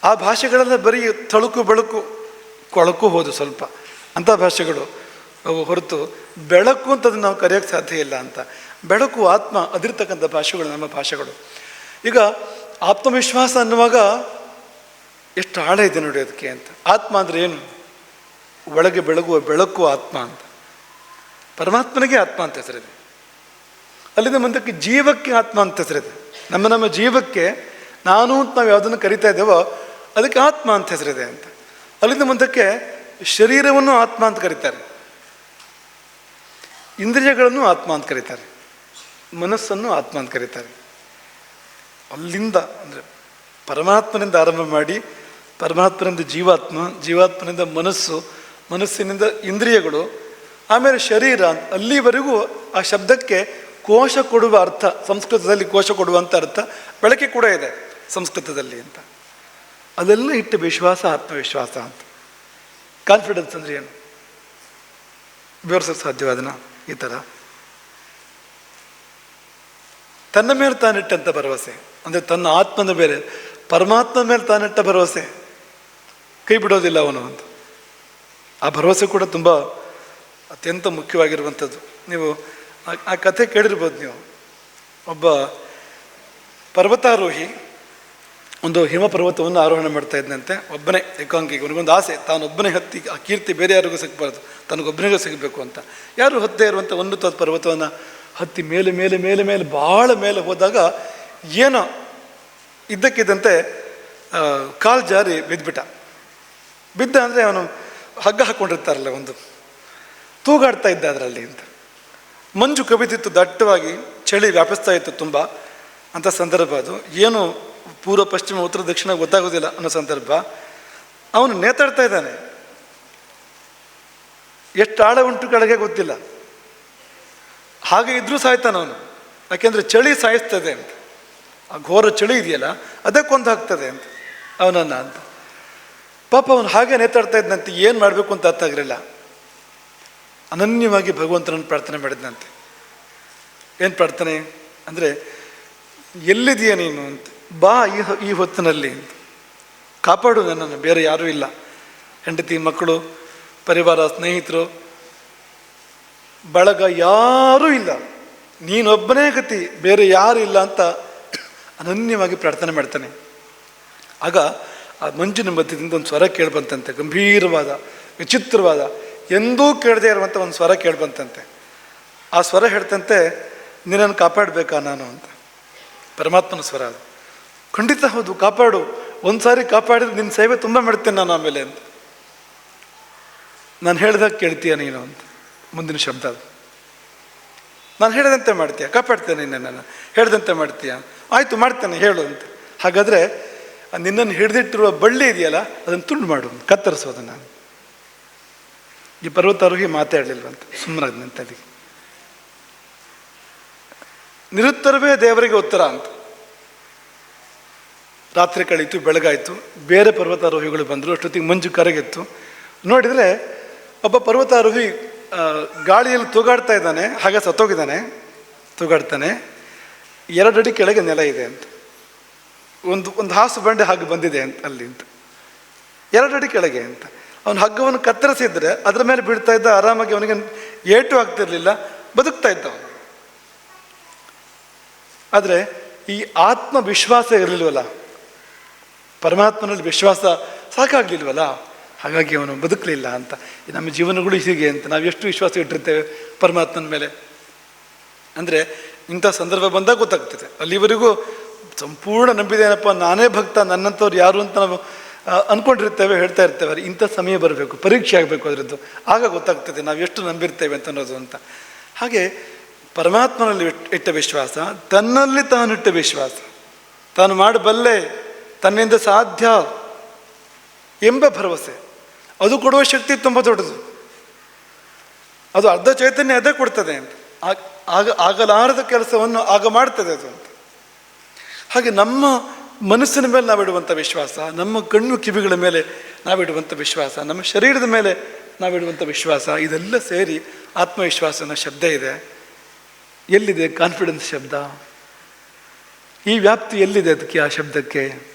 ಆ ಭಾಷೆಗಳೆಲ್ಲ ಬರೀ ತಳುಕು ಬೆಳಕು, ಕೊಳಕು ಹೋದು ಸ್ವಲ್ಪ. ಅಂಥ ಭಾಷೆಗಳು ಅವು ಹೊರತು ಬೆಳಕು ಅಂತ ಅದನ್ನು ನಾವು ಕರೆಯೋಕ್ಕೆ ಸಾಧ್ಯ ಇಲ್ಲ ಅಂತ. ಬೆಳಕು, ಆತ್ಮ ಅದಿರ್ತಕ್ಕಂಥ ಭಾಷೆಗಳು ನಮ್ಮ ಭಾಷೆಗಳು. ಈಗ ಆತ್ಮವಿಶ್ವಾಸ ಅನ್ನುವಾಗ ಎಷ್ಟು ಆಳ ಇದೆ ನೋಡಿ ಅದಕ್ಕೆ ಅಂತ. ಆತ್ಮ ಅಂದರೆ ಏನು? ಒಳಗೆ ಬೆಳಗುವ ಬೆಳಕು ಆತ್ಮ ಅಂತ. ಪರಮಾತ್ಮನಿಗೆ ಆತ್ಮ ಅಂತ ಹೆಸರಿದೆ. ಅಲ್ಲಿಂದ ಮುಂದಕ್ಕೆ ಜೀವಕ್ಕೆ ಆತ್ಮ ಅಂತ ಹೆಸರಿದೆ. ನಮ್ಮ ನಮ್ಮ ಜೀವಕ್ಕೆ ನಾನು ಅಂತ ನಾವು ಯಾವುದನ್ನು ಕರಿತಾ ಇದ್ದೇವೋ ಅದಕ್ಕೆ ಆತ್ಮ ಅಂತ ಹೆಸರಿದೆ ಅಂತ. ಅಲ್ಲಿಂದ ಮುಂದಕ್ಕೆ ಶರೀರವನ್ನು ಆತ್ಮ ಅಂತ ಕರೀತಾರೆ. ಇಂದ್ರಿಯಗಳನ್ನು ಆತ್ಮ ಅಂತ ಕರೀತಾರೆ. ಮನಸ್ಸನ್ನು ಆತ್ಮ ಅಂತ ಕರೀತಾರೆ. ಅಲ್ಲಿಂದ, ಅಂದರೆ ಪರಮಾತ್ಮನಿಂದ ಆರಂಭ ಮಾಡಿ, ಪರಮಾತ್ಮನಿಂದ ಜೀವಾತ್ಮ, ಜೀವಾತ್ಮನಿಂದ ಮನಸ್ಸು, ಮನಸ್ಸಿನಿಂದ ಇಂದ್ರಿಯಗಳು, ಆಮೇಲೆ ಶರೀರ, ಅಲ್ಲಿವರೆಗೂ ಆ ಶಬ್ದಕ್ಕೆ ಕೋಶ ಕೊಡುವ ಅರ್ಥ, ಸಂಸ್ಕೃತದಲ್ಲಿ ಕೋಶ ಕೊಡುವಂಥ ಅರ್ಥ ಬೆಳಕೆ ಕೂಡ ಇದೆ ಸಂಸ್ಕೃತದಲ್ಲಿ ಅಂತ. ಅದೆಲ್ಲ ಇಟ್ಟು ವಿಶ್ವಾಸ, ಆತ್ಮವಿಶ್ವಾಸ ಅಂತ. ಕಾನ್ಫಿಡೆನ್ಸ್ ಅಂದರೆ ಏನು? ವಿವರಿಸೋಕೆ ಸಾಧ್ಯವಾದನ? ಈ ಥರ ತನ್ನ ಮೇಲೆ ತಾನಿಟ್ಟಂಥ ಭರವಸೆ. ಅಂದರೆ ತನ್ನ ಆತ್ಮನ ಮೇಲೆ ಪರಮಾತ್ಮ ಮೇಲೆ ತಾನಿಟ್ಟ ಭರವಸೆ. ಕೈ ಬಿಡೋದಿಲ್ಲ ಅವನು ಅಂತ. ಆ ಭರವಸೆ ಕೂಡ ತುಂಬ ಅತ್ಯಂತ ಮುಖ್ಯವಾಗಿರುವಂಥದ್ದು. ನೀವು ಆ- ಆ ಕಥೆ ಕೇಳಿರ್ಬೋದು ನೀವು. ಒಬ್ಬ ಪರ್ವತಾರೋಹಿ ಒಂದು ಹಿಮ ಪರ್ವತವನ್ನು ಆರೋಹಣ ಮಾಡ್ತಾ ಇದ್ದಂತೆ ಒಬ್ಬನೇ ಏಕಾಂಗಿ, ಅವನಿಗೊಂದು ಆಸೆ, ತಾನೊಬ್ಬನೇ ಹತ್ತಿ, ಆ ಕೀರ್ತಿ ಬೇರೆ ಯಾರಿಗೂ ಸಿಗಬಾರ್ದು. ತನಗೊಬ್ಬನಿಗೂ ಸಿಗಬೇಕು ಅಂತ. ಯಾರು ಹತ್ತೇ ಇರುವಂಥ ಉನ್ನತ ಪರ್ವತವನ್ನು ಹತ್ತಿ ಮೇಲೆ ಮೇಲೆ ಮೇಲೆ ಮೇಲೆ ಭಾಳ ಮೇಲೆ ಹೋದಾಗ ಏನೋ ಇದ್ದಕ್ಕಿದ್ದಂತೆ ಕಾಲು ಜಾರಿ ಬಿದ್ದುಬಿಟ್ಟ ಬಿದ್ದ ಅಂದರೆ ಅವನು ಹಗ್ಗ ಹಾಕ್ಕೊಂಡಿರ್ತಾರಲ್ಲ ಒಂದು. ತೂಗಾಡ್ತಾ ಇದ್ದ ಅದರಲ್ಲಿ ಅಂತ. ಮಂಜು ಕವಿದಿತ್ತು ದಟ್ಟವಾಗಿ, ಚಳಿ ವ್ಯಾಪಿಸ್ತಾ ಇತ್ತು ತುಂಬ. ಅಂಥ ಸಂದರ್ಭ ಅದು. ಏನು ಪೂರ್ವ, ಪಶ್ಚಿಮ, ಉತ್ತರ, ದಕ್ಷಿಣ ಗೊತ್ತಾಗೋದಿಲ್ಲ ಅನ್ನೋ ಸಂದರ್ಭ. ಅವನು ನೇತಾಡ್ತಾ ಇದ್ದಾನೆ. ಎಷ್ಟು ಆಳ ಉಂಟು ಕೆಳಗೆ ಗೊತ್ತಿಲ್ಲ. ಹಾಗೆ ಇದ್ರೂ ಸಾಯ್ತಾನ ಅವನು. ಯಾಕೆಂದರೆ ಚಳಿ ಸಾಯಿಸ್ತದೆ ಅಂತ. ಆ ಘೋರ ಚಳಿ ಇದೆಯಲ್ಲ, ಅದಕ್ಕೊಂದು ಕೊಂದು ಹಾಕ್ತದೆ ಅಂತ. ಅವನನ್ನು ಅಂತ. ಪಾಪ ಅವನು ಹಾಗೆ ನೇತಾಡ್ತಾ ಇದ್ದಂತೆ ಏನು ಮಾಡಬೇಕು ಅಂತ ಅರ್ಥ ಆಗಿರಲಿಲ್ಲ ಅನನ್ಯವಾಗಿ ಭಗವಂತನನ್ನು ಪ್ರಾರ್ಥನೆ ಮಾಡಿದ್ನಂತೆ. ಏನು ಪ್ರಾರ್ಥನೆ? ಅಂದರೆ ಎಲ್ಲಿದೆಯಾ ನೀನು ಅಂತ. ಬಾ ಈ ಈ ಹೊತ್ತಿನಲ್ಲಿ ಅಂತ. ಕಾಪಾಡು ನನ್ನನ್ನು, ಬೇರೆ ಯಾರೂ ಇಲ್ಲ. ಹೆಂಡತಿ, ಮಕ್ಕಳು, ಪರಿವಾರ, ಸ್ನೇಹಿತರು ಬಳಗ ಯಾರೂ ಇಲ್ಲ. ನೀನೊಬ್ಬನೇ ಗತಿ, ಬೇರೆ ಯಾರು ಇಲ್ಲ ಅಂತ ಅನನ್ಯವಾಗಿ ಪ್ರಾರ್ಥನೆ ಮಾಡ್ತಾನೆ. ಆಗ ಆ ಮಂಜಿನ ಮಧ್ಯದಿಂದ ಒಂದು ಸ್ವರ ಕೇಳ್ಬಂತಂತೆ ಗಂಭೀರವಾದ, ವಿಚಿತ್ರವಾದ, ಎಂದೂ ಕೇಳದೇ ಇರುವಂಥ ಒಂದು ಸ್ವರ ಕೇಳ್ಬಂತಂತೆ ಆ ಸ್ವರ ಹೇಳ್ತಂತೆ, ನಿನ್ನನ್ನು ಕಾಪಾಡಬೇಕಾ ನಾನು ಅಂತ. ಪರಮಾತ್ಮನ ಸ್ವರ ಅದು. ಖಂಡಿತ ಹೌದು, ಕಾಪಾಡು. ಒಂದು ಸಾರಿ ಕಾಪಾಡಿದ್ರೆ ನಿನ್ನ ಸೇವೆ ತುಂಬ ಮಾಡ್ತೇನೆ ನಾನು ಆಮೇಲೆ ಅಂತ. ನಾನು ಹೇಳ್ದಾಗ ಕೇಳ್ತೀಯ ನೀನು ಅಂತ. ಮುಂದಿನ ಶಬ್ದ ಅದು. ನಾನು ಹೇಳಿದಂತೆ ಮಾಡ್ತೀಯ? ಕಾಪಾಡ್ತೇನೆ ನಿನ್ನನ್ನು ಹೇಳಿದಂತೆ ಮಾಡ್ತೀಯ? ಆಯಿತು, ಮಾಡ್ತೇನೆ, ಹೇಳು ಅಂತ. ಹಾಗಾದರೆ ನಿನ್ನನ್ನು ಹಿಡಿದಿಟ್ಟಿರುವ ಬಳ್ಳಿ ಇದೆಯಲ್ಲ, ಅದನ್ನು ತುಂಡು ಮಾಡು ಕತ್ತರಿಸೋದು ನಾನು. ಈ ಪರ್ವತಾರೋಹಿ ಮಾತಾಡಲಿಲ್ವಂತ ಸುಮ್ಮನಂತ ಅದಕ್ಕೆ ನಿರುತ್ತರವೇ ದೇವರಿಗೆ ಉತ್ತರ ಅಂತ. ರಾತ್ರಿ ಕಳೀತು, ಬೆಳಗಾಯಿತು, ಬೇರೆ ಪರ್ವತಾರೋಹಿಗಳು ಬಂದರು, ಅಷ್ಟೊತ್ತಿಗೆ ಮಂಜು ಕರಗಿತ್ತು. ನೋಡಿದರೆ, ಒಬ್ಬ ಪರ್ವತಾರೋಹಿ ಗಾಳಿಯಲ್ಲಿ ತೂಗಾಡ್ತಾ ಇದ್ದಾನೆ, ಹಾಗೆ ಸತ್ತೋಗಿದ್ದಾನೆ, ತೂಗಾಡ್ತಾನೆ. ಎರಡಡಿ ಕೆಳಗೆ ನೆಲ ಇದೆ ಅಂತ. ಒಂದು ಒಂದು ಹಾಸು ಬಂಡೆ ಹಾಗೆ ಬಂದಿದೆ ಅಂತ, ಅಲ್ಲಿ ಅಂತ. ಎರಡಡಿ ಕೆಳಗೆ ಅಂತ. ಅವನು ಹಗ್ಗವನ್ನು ಕತ್ತರಿಸಿದ್ರೆ ಅದರ ಮೇಲೆ ಬೀಳ್ತಾ ಇದ್ದ ಆರಾಮಾಗಿ ಅವನಿಗೆ ಏಟು ಆಗ್ತಿರ್ಲಿಲ್ಲ, ಬದುಕ್ತಾ ಇದ್ದ ಅವನು ಆದರೆ ಈ ಆತ್ಮವಿಶ್ವಾಸ ಇರಲಿಲ್ವಲ್ಲ? ಪರಮಾತ್ಮನಲ್ಲಿ ವಿಶ್ವಾಸ ಸಾಕಾಗ್ಲಿಲ್ವಲ್ಲ? ಹಾಗಾಗಿ ಅವನು ಬದುಕಲಿಲ್ಲ ಅಂತ. ನಮ್ಮ ಜೀವನಗಳು ಹೀಗೆ ಅಂತ. ನಾವು ಎಷ್ಟು ವಿಶ್ವಾಸ ಇಟ್ಟಿರ್ತೇವೆ ಪರಮಾತ್ಮನ ಮೇಲೆ? ಅಂದರೆ ಇಂಥ ಸಂದರ್ಭ ಬಂದಾಗ ಗೊತ್ತಾಗ್ತದೆ. ಅಲ್ಲಿವರೆಗೂ ಸಂಪೂರ್ಣ ನಂಬಿದೇನಪ್ಪ ನಾನೇ ಭಕ್ತ, ನನ್ನಂಥವ್ರು ಯಾರು ಅಂತ ನಾವು ಅಂದ್ಕೊಂಡಿರ್ತೇವೆ ಹೇಳ್ತಾ ಇರ್ತೇವೆ. ಇಂಥ ಸಮಯ ಬರಬೇಕು, ಪರೀಕ್ಷೆ ಆಗಬೇಕು ಅದರದ್ದು. ಆಗ ಗೊತ್ತಾಗ್ತದೆ ನಾವು ಎಷ್ಟು ನಂಬಿರ್ತೇವೆ ಅಂತ ಅನ್ನೋದು ಅಂತ. ಹಾಗೆ ಪರಮಾತ್ಮನಲ್ಲಿ ಇಟ್- ಇಟ್ಟ ವಿಶ್ವಾಸ, ತನ್ನಲ್ಲಿ ತಾನಿಟ್ಟ ವಿಶ್ವಾಸ. ತಾನು ಮಾಡಬಲ್ಲೆ, ತನ್ನಿಂದ ಸಾಧ್ಯ ಎಂಬ ಭರವಸೆ. ಅದು ಕೊಡುವ ಶಕ್ತಿ ತುಂಬ ದೊಡ್ಡದು. ಅದು ಅರ್ಧ ಚೈತನ್ಯ ಅದೇ ಕೊಡ್ತದೆ ಆಗ- ಆಗ, ಆಗಲಾರದ ಕೆಲಸವನ್ನು ಆಗ ಮಾಡ್ತದೆ ಅದು ಅಂತ. ಹಾಗೆ ನಮ್ಮ ಮನಸ್ಸಿನ ಮೇಲೆ ನಾವಿಡುವಂಥ ವಿಶ್ವಾಸ, ನಮ್ಮ ಕಣ್ಣು ಕಿವಿಗಳ ಮೇಲೆ ನಾವಿಡುವಂಥ ವಿಶ್ವಾಸ, ನಮ್ಮ ಶರೀರದ ಮೇಲೆ ನಾವಿಡುವಂಥ ವಿಶ್ವಾಸ, ಇದೆಲ್ಲ ಸೇರಿ ಆತ್ಮವಿಶ್ವಾಸನ ಶಬ್ದ ಇದೆ. ಎಲ್ಲಿದೆ ಕಾನ್ಫಿಡೆನ್ಸ್ ಶಬ್ದ? ಈ ವ್ಯಾಪ್ತಿ ಎಲ್ಲಿದೆ ಅದಕ್ಕೆ ಆ ಶಬ್ದಕ್ಕೆ?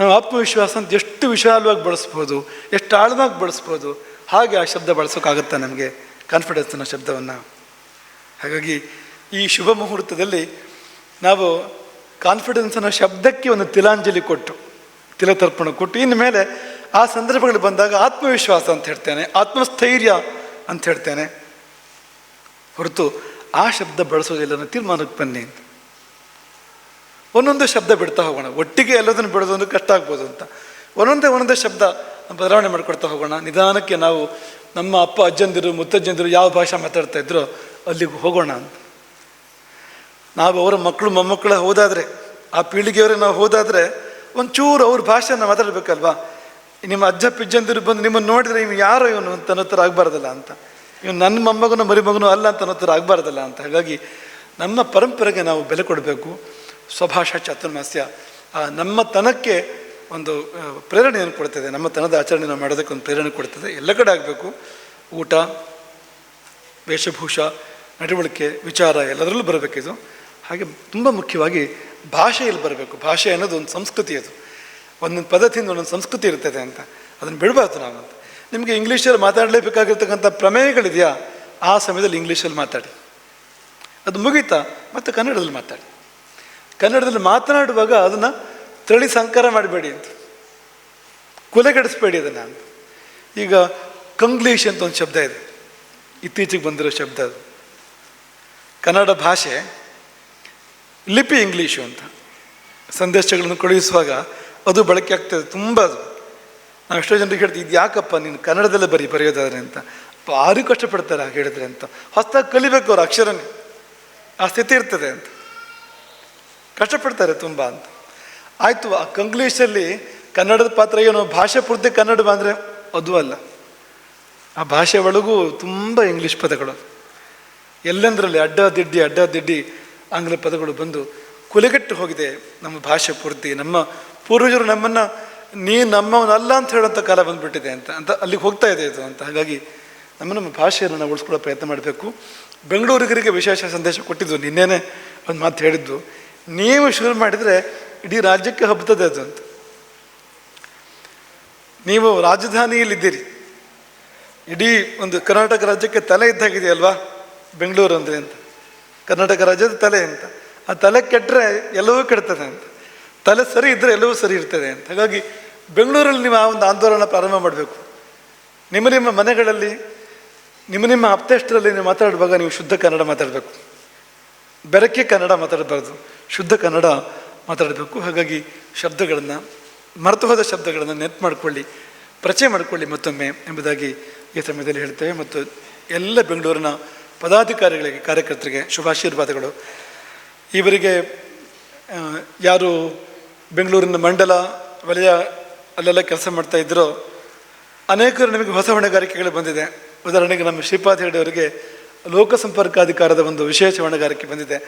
ನಾವು ಆತ್ಮವಿಶ್ವಾಸ ಅಂತ ಎಷ್ಟು ವಿಶಾಲವಾಗಿ ಬಳಸ್ಬೋದು, ಎಷ್ಟು ಆಳವಾಗಿ ಬಳಸ್ಬೋದು, ಹಾಗೆ ಆ ಶಬ್ದ ಬಳಸೋಕ್ಕಾಗತ್ತಾ ನಮಗೆ? ಕಾನ್ಫಿಡೆನ್ಸ್ ಅನ್ನೋ ಶಬ್ದವನ್ನು. ಹಾಗಾಗಿ ಈ ಶುಭ ಮುಹೂರ್ತದಲ್ಲಿ ನಾವು ಕಾನ್ಫಿಡೆನ್ಸ್ ಅನ್ನೋ ಶಬ್ದಕ್ಕೆ ಒಂದು ತಿಲಾಂಜಲಿ ಕೊಟ್ಟು, ತಿಲತರ್ಪಣ ಕೊಟ್ಟು, ಇನ್ನು ಮೇಲೆ ಆ ಸಂದರ್ಭಗಳು ಬಂದಾಗ ಆತ್ಮವಿಶ್ವಾಸ ಅಂತ ಹೇಳ್ತೇನೆ, ಆತ್ಮಸ್ಥೈರ್ಯ ಅಂತ ಹೇಳ್ತೇನೆ. ಹೊರತು ಆ ಶಬ್ದ ಬಳಸೋದಿಲ್ಲ ತೀರ್ಮಾನಕ್ಕೆ ಬನ್ನಿ ಅಂತ. ಒಂದೊಂದು ಶಬ್ದ ಬಿಡ್ತಾ ಹೋಗೋಣ. ಒಟ್ಟಿಗೆ ಎಲ್ಲದನ್ನು ಬಿಡೋದೊಂದು ಕಷ್ಟ ಆಗ್ಬೋದು ಅಂತ. ಒಂದೊಂದೇ ಒಂದೊಂದೇ ಶಬ್ದ ಬದಲಾವಣೆ ಮಾಡ್ಕೊಡ್ತಾ ಹೋಗೋಣ. ನಿಧಾನಕ್ಕೆ ನಾವು ನಮ್ಮ ಅಪ್ಪ, ಅಜ್ಜಂದಿರು, ಮುತ್ತಜ್ಜಂದಿರು ಯಾವ ಭಾಷೆ ಮಾತಾಡ್ತಾ ಇದ್ರೋ ಅಲ್ಲಿಗೆ ಹೋಗೋಣ ಅಂತ. ನಾವು ಅವರ ಮಕ್ಕಳು, ಮೊಮ್ಮಕ್ಕಳ ಹೋದಾದರೆ, ಆ ಪೀಳಿಗೆಯವರೇ ನಾವು ಹೋದಾದರೆ ಒಂಚೂರು ಅವ್ರ ಭಾಷೆನ ಮಾತಾಡಬೇಕಲ್ವಾ? ನಿಮ್ಮ ಅಜ್ಜ, ಪಿಜ್ಜಂದಿರು ಬಂದು ನಿಮ್ಮನ್ನು ನೋಡಿದರೆ ಇವ್ನು ಯಾರೋ ಇವನು ಅಂತ ಅನ್ನೋ ಥರ ಆಗಬಾರ್ದಲ್ಲ ಅಂತ. ಇವನು ನನ್ನ ಮೊಮ್ಮಗನು, ಮರಿಮಗನು ಅಲ್ಲ ಅಂತ ಅನ್ನೋ ಥರ ಆಗಬಾರ್ದಲ್ಲ ಅಂತ. ಹಾಗಾಗಿ ನಮ್ಮ ಪರಂಪರೆಗೆ ನಾವು ಬೆಲೆ ಕೊಡಬೇಕು. ಸ್ವಭಾಷಾ ಚಾತುರ್ಮಾಸ್ಯ ನಮ್ಮ ತನಕ್ಕೆ ಒಂದು ಪ್ರೇರಣೆಯನ್ನು ಕೊಡ್ತದೆ. ನಮ್ಮ ತನದ ಆಚರಣೆ ನಾವು ಮಾಡೋದಕ್ಕೆ ಒಂದು ಪ್ರೇರಣೆ ಕೊಡ್ತದೆ. ಎಲ್ಲ ಕಡೆ ಆಗಬೇಕು. ಊಟ, ವೇಷಭೂಷ, ನಡವಳಿಕೆ, ವಿಚಾರ ಎಲ್ಲದರಲ್ಲೂ ಬರಬೇಕಿದು ಹಾಗೆ ತುಂಬ ಮುಖ್ಯವಾಗಿ ಭಾಷೆಯಲ್ಲಿ ಬರಬೇಕು. ಭಾಷೆ ಅನ್ನೋದು ಒಂದು ಸಂಸ್ಕೃತಿ ಅದು. ಒಂದೊಂದು ಪದ್ಧತಿಯಿಂದ ಒಂದೊಂದು ಸಂಸ್ಕೃತಿ ಇರ್ತದೆ ಅಂತ. ಅದನ್ನು ಬಿಡಬಾರ್ದು ನಾವು ಅಂತ. ನಿಮಗೆ ಇಂಗ್ಲೀಷಲ್ಲಿ ಮಾತಾಡಲೇಬೇಕಾಗಿರ್ತಕ್ಕಂಥ ಪ್ರಮೇಯಗಳಿದೆಯಾ? ಆ ಸಮಯದಲ್ಲಿ ಇಂಗ್ಲೀಷಲ್ಲಿ ಮಾತಾಡಿ. ಅದು ಮುಗೀತಾ? ಮತ್ತು ಕನ್ನಡದಲ್ಲಿ ಮಾತಾಡಿ. ಕನ್ನಡದಲ್ಲಿ ಮಾತನಾಡುವಾಗ ಅದನ್ನು ತಳಿ ಸಂಕಾರ ಮಾಡಬೇಡಿ ಅಂತ. ಕುಲೆಗೆಡಿಸ್ಬೇಡಿ ಅದನ್ನು ಅಂತ. ಈಗ ಕಂಗ್ಲೀಷ್ ಅಂತ ಒಂದು ಶಬ್ದ ಇದೆ. ಇತ್ತೀಚೆಗೆ ಬಂದಿರೋ ಶಬ್ದ ಅದು. ಕನ್ನಡ ಭಾಷೆ ಲಿಪಿ ಇಂಗ್ಲೀಷು ಅಂತ. ಸಂದೇಶಗಳನ್ನು ಕಳುಹಿಸುವಾಗ ಅದು ಬಳಕೆ ಆಗ್ತದೆ ತುಂಬ ಅದು. ನಾವು ಎಷ್ಟೋ ಜನರಿಗೆ ಹೇಳ್ತೀವಿ, ಇದು ಯಾಕಪ್ಪ ನೀನು ಕನ್ನಡದಲ್ಲೇ ಬರೀ ಬರೆಯೋದಾದ್ರೆ ಅಂತ. ಭಾರಿ ಕಷ್ಟಪಡ್ತಾರೆ, ಹೇಳಿದ್ರೆ ಅಂತ. ಹೊಸದಾಗಿ ಕಲಿಬೇಕು ಅವ್ರ ಅಕ್ಷರನೇ. ಆ ಸ್ಥಿತಿ ಇರ್ತದೆ ಅಂತ. ಕಷ್ಟಪಡ್ತಾರೆ ತುಂಬ ಅಂತ. ಆಯಿತು, ಆ ಕಂಗ್ಲೀಷಲ್ಲಿ ಕನ್ನಡದ ಪಾತ್ರ ಏನು? ಭಾಷೆ ಪೂರ್ತಿ ಕನ್ನಡ ಬಂದರೆ ಅದು ಅಲ್ಲ. ಆ ಭಾಷೆ ಒಳಗೂ ತುಂಬ ಇಂಗ್ಲೀಷ್ ಪದಗಳು. ಎಲ್ಲೆಂದರಲ್ಲಿ ಅಡ್ಡ ದಿಡ್ಡಿ ಅಡ್ಡ ದಿಡ್ಡಿ ಆಂಗ್ಲ ಪದಗಳು ಬಂದು ಕುಲೆಗೆಟ್ಟು ಹೋಗಿದೆ ನಮ್ಮ ಭಾಷೆ ಪೂರ್ತಿ. ನಮ್ಮ ಪೂರ್ವಜರು ನಮ್ಮನ್ನು, ನೀ ನಮ್ಮವನಲ್ಲ ಅಂತ ಹೇಳೋಂಥ ಕಾಲ ಬಂದ್ಬಿಟ್ಟಿದೆ ಅಂತ ಅಂತ ಅಲ್ಲಿಗೆ ಹೋಗ್ತಾ ಇದೆ ಇದು ಅಂತ. ಹಾಗಾಗಿ ನಮ್ಮ ನಮ್ಮ ಭಾಷೆಯನ್ನು ನಾವು ಉಳಿಸ್ಕೊಳ್ಳೋ ಪ್ರಯತ್ನ ಮಾಡಬೇಕು. ಬೆಂಗಳೂರಿಗರಿಗೆ ವಿಶೇಷ ಸಂದೇಶ ಕೊಟ್ಟಿದ್ದು ನಿನ್ನೆನೇ ಒಂದು ಮಾತು ಹೇಳಿದ್ದು. ನೀವು ಶುರು ಮಾಡಿದರೆ ಇಡೀ ರಾಜ್ಯಕ್ಕೆ ಹಬ್ಬತದೆ ಅದಂತ. ನೀವು ರಾಜಧಾನಿಯಲ್ಲಿದ್ದೀರಿ. ಇಡೀ ಒಂದು ಕರ್ನಾಟಕ ರಾಜ್ಯಕ್ಕೆ ತಲೆ ಇದ್ದಾಗಿದೆಯಲ್ವಾ ಬೆಂಗಳೂರು ಅಂದರೆ ಅಂತ. ಕರ್ನಾಟಕ ರಾಜ್ಯದ ತಲೆ ಅಂತ. ಆ ತಲೆ ಕೆಟ್ಟರೆ ಎಲ್ಲವೂ ಕೆಡ್ತದೆ ಅಂತ. ತಲೆ ಸರಿ ಇದ್ದರೆ ಎಲ್ಲವೂ ಸರಿ ಇರ್ತದೆ ಅಂತ. ಹಾಗಾಗಿ ಬೆಂಗಳೂರಲ್ಲಿ ನೀವು ಆ ಒಂದು ಆಂದೋಲನ ಪ್ರಾರಂಭ ಮಾಡಬೇಕು. ನಿಮ್ಮ ನಿಮ್ಮ ಮನೆಗಳಲ್ಲಿ, ನಿಮ್ಮ ನಿಮ್ಮ ಅಪ್ತೇಷ್ಟರಲ್ಲಿ ನೀವು ಮಾತಾಡುವಾಗ ನೀವು ಶುದ್ಧ ಕನ್ನಡ ಮಾತಾಡಬೇಕು. ಬೆರಕೆ ಕನ್ನಡ ಮಾತಾಡಬಾರ್ದು, ಶುದ್ಧ ಕನ್ನಡ ಮಾತಾಡಬೇಕು. ಹಾಗಾಗಿ ಶಬ್ದಗಳನ್ನು, ಮರೆತು ಹೋದ ಶಬ್ದಗಳನ್ನು ನೆನಪು ಮಾಡಿಕೊಳ್ಳಿ, ಪರಿಚಯ ಮಾಡಿಕೊಳ್ಳಿ ಮತ್ತೊಮ್ಮೆ ಎಂಬುದಾಗಿ ಈ ಸಮಯದಲ್ಲಿ ಹೇಳ್ತೇವೆ. ಮತ್ತು ಎಲ್ಲ ಬೆಂಗಳೂರಿನ ಪದಾಧಿಕಾರಿಗಳಿಗೆ, ಕಾರ್ಯಕರ್ತರಿಗೆ ಶುಭಾಶೀರ್ವಾದಗಳು. ಇವರಿಗೆ ಯಾರು ಬೆಂಗಳೂರಿನ ಮಂಡಲ, ವಲಯ ಅಲ್ಲೆಲ್ಲ ಕೆಲಸ ಮಾಡ್ತಾ ಇದ್ದರೋ ಅನೇಕರು ನಿಮಗೆ ಹೊಸ ಹೊಣೆಗಾರಿಕೆಗಳು ಬಂದಿದೆ. ಉದಾಹರಣೆಗೆ ನಮ್ಮ ಶ್ರೀಪಾದ್ ಅವರಿಗೆ ಲೋಕ ಸಂಪರ್ಕಾಧಿಕಾರದ ಒಂದು ವಿಶೇಷ ಹೊಣೆಗಾರಿಕೆ ಬಂದಿದೆ.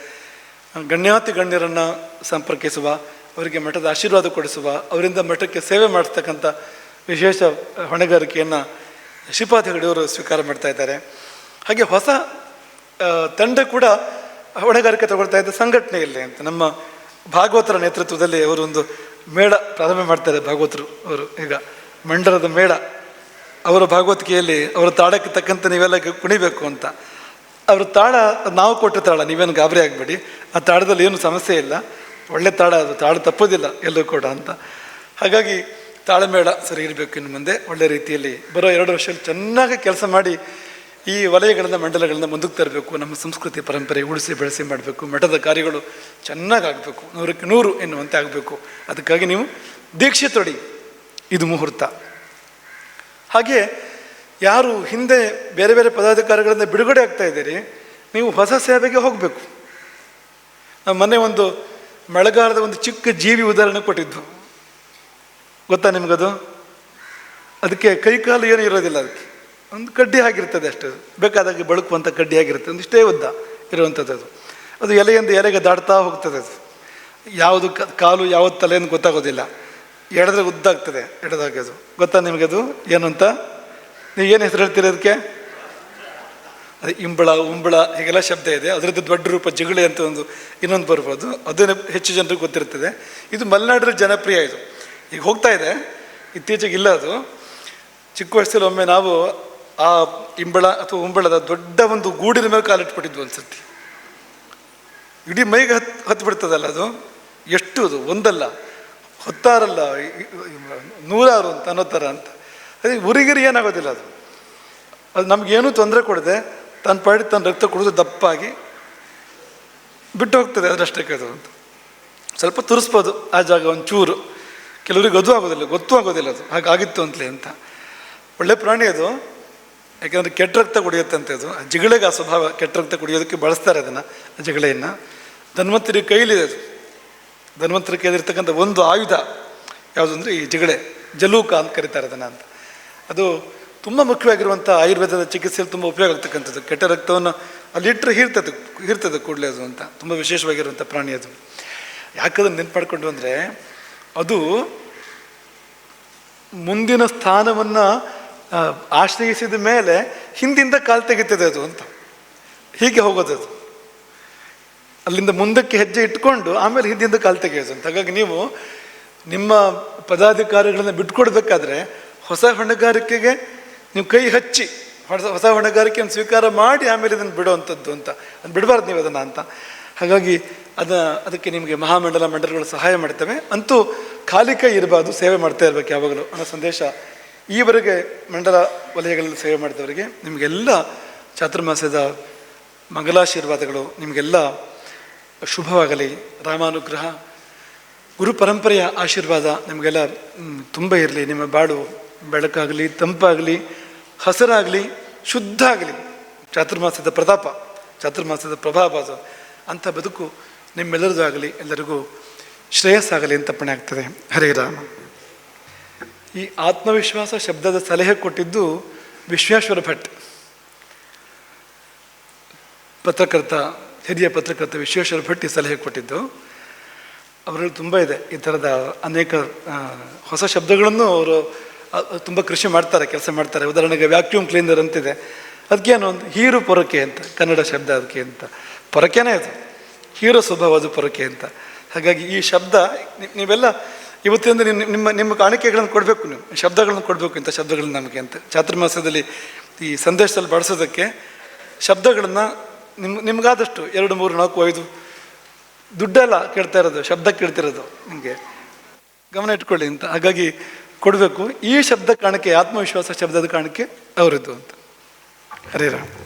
ಗಣ್ಯಾತಿ ಗಣ್ಯರನ್ನು ಸಂಪರ್ಕಿಸುವ, ಅವರಿಗೆ ಮಠದ ಆಶೀರ್ವಾದ ಕೊಡಿಸುವ, ಅವರಿಂದ ಮಠಕ್ಕೆ ಸೇವೆ ಮಾಡ್ತಕ್ಕಂಥ ವಿಶೇಷ ಹೊಣೆಗಾರಿಕೆಯನ್ನು ಶ್ರೀಪಾದ ಹೆಗಡೆಯವರು ಸ್ವೀಕಾರ ಮಾಡ್ತಾ ಇದ್ದಾರೆ. ಹಾಗೆ ಹೊಸ ತಂಡ ಕೂಡ ಹೊಣೆಗಾರಿಕೆ ತಗೊಳ್ತಾ ಇದ್ದ ಸಂಘಟನೆಯಲ್ಲಿ ಅಂತ ನಮ್ಮ ಭಾಗವತರ ನೇತೃತ್ವದಲ್ಲಿ ಅವರು ಒಂದು ಮೇಳ ಪ್ರಾರಂಭ ಮಾಡ್ತಾರೆ ಭಾಗವತರು ಅವರು. ಈಗ ಮಂಡಲದ ಮೇಳ, ಅವರ ಭಾಗವತಿಕೆಯಲ್ಲಿ ಅವರ ತಾಡಕ್ಕೆ ತಕ್ಕಂತೆ ನೀವೆಲ್ಲ ಕುಣಿಬೇಕು ಅಂತ. ಅವ್ರ ತಾಳ ನಾವು ಕೊಟ್ಟ ತಾಳ, ನೀವೇನು ಗಾಬರಿ ಆಗಬೇಡಿ. ಆ ತಾಳದಲ್ಲಿ ಏನು ಸಮಸ್ಯೆ ಇಲ್ಲ. ಒಳ್ಳೆ ತಾಳ ಅದು, ತಾಳ ತಪ್ಪೋದಿಲ್ಲ ಎಲ್ಲೂ ಕೂಡ ಅಂತ. ಹಾಗಾಗಿ ತಾಳಮೇಳ ಸರಿ ಇರಬೇಕು ಇನ್ನು ಮುಂದೆ. ಒಳ್ಳೆ ರೀತಿಯಲ್ಲಿ ಬರೋ ಎರಡು ವರ್ಷದಲ್ಲಿ ಚೆನ್ನಾಗಿ ಕೆಲಸ ಮಾಡಿ ಈ ವಲಯಗಳನ್ನ, ಮಂಡಲಗಳನ್ನ ಮುಂದಕ್ಕೆ ತರಬೇಕು. ನಮ್ಮ ಸಂಸ್ಕೃತಿ ಪರಂಪರೆ ಉಳಿಸಿ ಬೆಳೆಸಿ ಮಾಡಬೇಕು. ಮಠದ ಕಾರ್ಯಗಳು ಚೆನ್ನಾಗಿ ಆಗಬೇಕು ನೂರಕ್ಕೆ ನೂರು ಎನ್ನುವಂತೆ ಆಗಬೇಕು. ಅದಕ್ಕಾಗಿ ನೀವು ದೀಕ್ಷೆ ತೊಡಿ. ಇದು ಮುಹೂರ್ತ. ಹಾಗೆ ಯಾರು ಹಿಂದೆ ಬೇರೆ ಬೇರೆ ಪದಾಧಿಕಾರಿಗಳಿಂದ ಬಿಡುಗಡೆ ಆಗ್ತಾ ಇದ್ದೀರಿ, ನೀವು ಹೊಸ ಸೇವೆಗೆ ಹೋಗಬೇಕು. ನಮ್ಮ ಮನೆ ಒಂದು ಮಳೆಗಾಲದ ಒಂದು ಚಿಕ್ಕ ಜೀವಿ ಉದಾಹರಣೆ ಕೊಟ್ಟಿದ್ದು. ಗೊತ್ತಾ ನಿಮಗದು? ಅದಕ್ಕೆ ಕೈಕಾಲು ಏನು ಇರೋದಿಲ್ಲ ಅದಕ್ಕೆ. ಒಂದು ಕಡ್ಡಿ ಆಗಿರ್ತದೆ ಅಷ್ಟು. ಬೇಕಾದಾಗ ಬಳುಕುವಂಥ ಕಡ್ಡಿ ಆಗಿರುತ್ತೆ. ಒಂದಿಷ್ಟೇ ಉದ್ದ ಇರುವಂಥದ್ದು ಅದು. ಅದು ಎಲೆಯಿಂದ ಎಲೆಗೆ ದಾಟ್ತಾ ಹೋಗ್ತದೆ ಅದು. ಯಾವುದು ಕಾಲು ಯಾವುದು ತಲೆ ಅಂತ ಗೊತ್ತಾಗೋದಿಲ್ಲ. ಎಡದ್ರೆ ಉದ್ದ ಆಗ್ತದೆ ಎಳೆದಾಗ ಅದು. ಗೊತ್ತಾ ನಿಮಗದು? ಏನು ಅಂತ? ನೀವು ಏನು ಹೆಸರು ಹೇಳ್ತೀರಿ ಅದಕ್ಕೆ ಅದು ಇಂಬಳ, ಉಂಬಳ, ಹೀಗೆಲ್ಲ ಶಬ್ದ ಇದೆ. ಅದರದ್ದು ದೊಡ್ಡ ರೂಪ ಜಿಗಳೆ ಅಂತ ಒಂದು ಇನ್ನೊಂದು ಬರ್ಬೋದು. ಅದನ್ನು ಹೆಚ್ಚು ಜನರಿಗೆ ಗೊತ್ತಿರ್ತದೆ. ಇದು ಮಲೆನಾಡಲ್ಲಿ ಜನಪ್ರಿಯ ಇದು. ಈಗ ಹೋಗ್ತಾ ಇದೆ. ಇತ್ತೀಚೆಗೆ ಇಲ್ಲ ಅದು. ಚಿಕ್ಕ ವಯಸ್ಸಲ್ಲಿ ಒಮ್ಮೆ ನಾವು ಆ ಇಂಬಳ ಅಥವಾ ಉಂಬಳದ ದೊಡ್ಡ ಒಂದು ಗೂಡಿನ ಮೇಲೆ ಕಾಲಿಟ್ಬಿಟ್ಟಿದ್ವು ಸರ್ತಿ ಇಡೀ ಮೈಗೆ ಹತ್, ಹತ್ತು ಬಿಡ್ತದಲ್ಲ ಅದು? ಎಷ್ಟು ಅದು? ಒಂದಲ್ಲ. ಹೊತ್ತಾರಲ್ಲ. ನೂರಾರು ಅಂತ, ಅನ್ನೋ ಥರ ಅಂತ. ಅದೇ ಉರಿಗಿರಿ ಏನಾಗೋದಿಲ್ಲ ಅದು. ಅದು ನಮಗೇನೂ ತೊಂದರೆ ಕೊಡದೆ ತನ್ನ ಪಾಡಿ ತನ್ನ ರಕ್ತ ಕುಡಿದು ದಪ್ಪಾಗಿ ಬಿಟ್ಟು ಹೋಗ್ತದೆ ಅದರಷ್ಟಕ್ಕೆ ಅದು ಅಂತ. ಸ್ವಲ್ಪ ತುರಿಸ್ಬೋದು ಆ ಜಾಗ ಒಂದು ಚೂರು. ಕೆಲವರಿಗೆ ಅದು ಆಗೋದಿಲ್ಲ, ಗೊತ್ತು ಆಗೋದಿಲ್ಲ ಅದು. ಹಾಗಾಗಿತ್ತು ಅಂತಲೇ ಅಂತ. ಒಳ್ಳೆ ಪ್ರಾಣಿ ಅದು. ಯಾಕೆಂದರೆ ಕೆಟ್ಟ ರಕ್ತ ಕುಡಿಯುತ್ತಂತೆ ಅದು. ಜಿಗಳೆಗೆ ಆ ಸ್ವಭಾವ ಕೆಟ್ಟ ರಕ್ತ ಕುಡಿಯೋದಕ್ಕೆ ಬಳಸ್ತಾರೆ ಅದನ್ನು, ಆ ಜಗಳೆಯನ್ನು. ಧನ್ವಂತರಿ ಕೈಲಿದೆ ಅದು. ಧನ್ವಂತರಿ ಕೈಲಿರ್ತಕ್ಕಂಥ ಒಂದು ಆಯುಧ ಯಾವುದು ಅಂದರೆ ಈ ಜಿಗಳೆ, ಜಲೂಕ ಅಂತ ಕರೀತಾರೆ ಅದನ್ನು ಅಂತ. ಅದು ತುಂಬ ಮುಖ್ಯವಾಗಿರುವಂಥ ಆಯುರ್ವೇದದ ಚಿಕಿತ್ಸೆಯಲ್ಲಿ ತುಂಬ ಉಪಯೋಗ ಆಗ್ತಕ್ಕಂಥದ್ದು. ಕೆಟ್ಟ ರಕ್ತವನ್ನು ಅಲ್ಲಿಟ್ಟರೆ ಹೀರ್ತದೆ ಹೀರ್ತದೆ ಕೂಡಲೇ ಅದು ಅಂತ. ತುಂಬ ವಿಶೇಷವಾಗಿರುವಂಥ ಪ್ರಾಣಿ ಅದು. ಯಾಕಂದ್ರೆ ನೆನ್ಪು ಮಾಡ್ಕೊಂಡು ಅಂದರೆ ಅದು ಮುಂದಿನ ಸ್ಥಾನವನ್ನು ಆಶ್ರಯಿಸಿದ ಮೇಲೆ ಹಿಂದಿಂದ ಕಾಲು ತೆಗಿತದೆ ಅದು ಅಂತ. ಹೀಗೆ ಹೋಗೋದು ಅದು. ಅಲ್ಲಿಂದ ಮುಂದಕ್ಕೆ ಹೆಜ್ಜೆ ಇಟ್ಕೊಂಡು ಆಮೇಲೆ ಹಿಂದಿಂದ ಕಾಲು ತೆಗೆಯೋದು ಅಂತ. ಹಾಗಾಗಿ ನೀವು ನಿಮ್ಮ ಪದಾಧಿಕಾರಿಗಳನ್ನ ಬಿಟ್ಕೊಡ್ಬೇಕಾದ್ರೆ ಹೊಸ ಹೊಣೆಗಾರಿಕೆಗೆ ನೀವು ಕೈ ಹಚ್ಚಿ, ಹೊಸ ಹೊಸ ಹೊಣೆಗಾರಿಕೆಯನ್ನು ಸ್ವೀಕಾರ ಮಾಡಿ ಆಮೇಲೆ ಇದನ್ನು ಬಿಡುವಂಥದ್ದು ಅಂತ. ಅದು ಬಿಡಬಾರ್ದು ನೀವು ಅದನ್ನು ಅಂತ. ಹಾಗಾಗಿ ಅದ, ಅದಕ್ಕೆ ನಿಮಗೆ ಮಹಾಮಂಡಲ ಮಂಡಲಗಳು ಸಹಾಯ ಮಾಡ್ತವೆ. ಅಂತೂ ಖಾಲಿ ಕೈ ಇರಬಾರ್ದು, ಸೇವೆ ಮಾಡ್ತಾ ಇರಬೇಕು ಯಾವಾಗಲೂ ಅನ್ನೋ ಸಂದೇಶ ಈವರೆಗೆ ಮಂಡಲ ವಲಯಗಳಲ್ಲಿ ಸೇವೆ ಮಾಡಿದವರಿಗೆ. ನಿಮಗೆಲ್ಲ ಚಾತುರ್ಮಾಸ್ಯದ ಮಂಗಲಾಶೀರ್ವಾದಗಳು, ನಿಮಗೆಲ್ಲ ಶುಭವಾಗಲಿ. ರಾಮಾನುಗ್ರಹ, ಗುರು ಪರಂಪರೆಯ ಆಶೀರ್ವಾದ ನಿಮಗೆಲ್ಲ ತುಂಬ ಇರಲಿ. ನಿಮ್ಮ ಬಾಳು ಬೆಳಕಾಗಲಿ, ತಂಪಾಗಲಿ, ಹಸಿರಾಗಲಿ ಶುದ್ಧ ಆಗಲಿ ಚಾತುರ್ಮಾಸದ ಪ್ರತಾಪ, ಚಾತುರ್ಮಾಸದ ಪ್ರಭಾವ ಅಂಥ ಬದುಕು ನಿಮ್ಮೆಲ್ಲರದ್ದು ಆಗಲಿ ಎಲ್ಲರಿಗೂ ಶ್ರೇಯಸ್ಸಾಗಲಿ ಅಂತ ಪಣೆ ಆಗ್ತದೆ. ಹರೇ ರಾಮ. ಈ ಆತ್ಮವಿಶ್ವಾಸ ಶಬ್ದದ ಸಲಹೆ ಕೊಟ್ಟಿದ್ದು ವಿಶ್ವೇಶ್ವರ ಭಟ್. ಪತ್ರಕರ್ತ, ಹಿರಿಯ ಪತ್ರಕರ್ತ ವಿಶ್ವೇಶ್ವರ ಭಟ್ ಈ ಸಲಹೆ ಕೊಟ್ಟಿದ್ದು. ಅವರಲ್ಲಿ ತುಂಬ ಇದೆ ಈ ಥರದ ಅನೇಕ ಹೊಸ ಶಬ್ದಗಳನ್ನು ಅವರು ತುಂಬ ಕೃಷಿ ಮಾಡ್ತಾರೆ, ಕೆಲಸ ಮಾಡ್ತಾರೆ. ಉದಾಹರಣೆಗೆ ವ್ಯಾಕ್ಯೂಮ್ ಕ್ಲೀನರ್ ಅಂತಿದೆ. ಅದಕ್ಕೇನು ಒಂದು ಹೀರು ಪೊರಕೆ ಅಂತ, ಕನ್ನಡ ಶಬ್ದ ಅದಕ್ಕೆ ಅಂತ. ಪೊರಕೆನೇ ಅದು. ಹೀರೋ ಸ್ವಭಾವ ಅದು ಪೊರಕೆ ಅಂತ. ಹಾಗಾಗಿ ಈ ಶಬ್ದ ನೀವೆಲ್ಲ ಇವತ್ತಿಂದ ನಿಮ್ಮ ನಿಮ್ಮ ನಿಮ್ಮ ಕಾಣಿಕೆಗಳನ್ನು ಕೊಡಬೇಕು ನೀವು. ಶಬ್ದಗಳನ್ನು ಕೊಡಬೇಕು ಇಂಥ ಶಬ್ದಗಳನ್ನ ನಮಗೆ ಅಂತ. ಚಾತುರ್ಮಾಸದಲ್ಲಿ ಈ ಸಂದೇಶದಲ್ಲಿ ಬಳಸೋದಕ್ಕೆ ಶಬ್ದಗಳನ್ನು ನಿಮ್ಮ ನಿಮಗಾದಷ್ಟು ಎರಡು, ಮೂರು, ನಾಲ್ಕು, ಐದು ದುಡ್ಡೆಲ್ಲ ಕೇಳ್ತಾ ಇರೋದು, ಶಬ್ದ ಕೇಳ್ತಿರೋದು ನಿಮಗೆ. ಗಮನ ಇಟ್ಕೊಳ್ಳಿ ಅಂತ. ಹಾಗಾಗಿ ಕೊಡಬೇಕು. ಈ ಶಬ್ದ ಕಾಣಿಕೆ ಆತ್ಮವಿಶ್ವಾಸ ಶಬ್ದದ ಕಾಣಿಕೆ ಅವರದ್ದು ಅಂತ. ಹರೇ ರಾಮ್.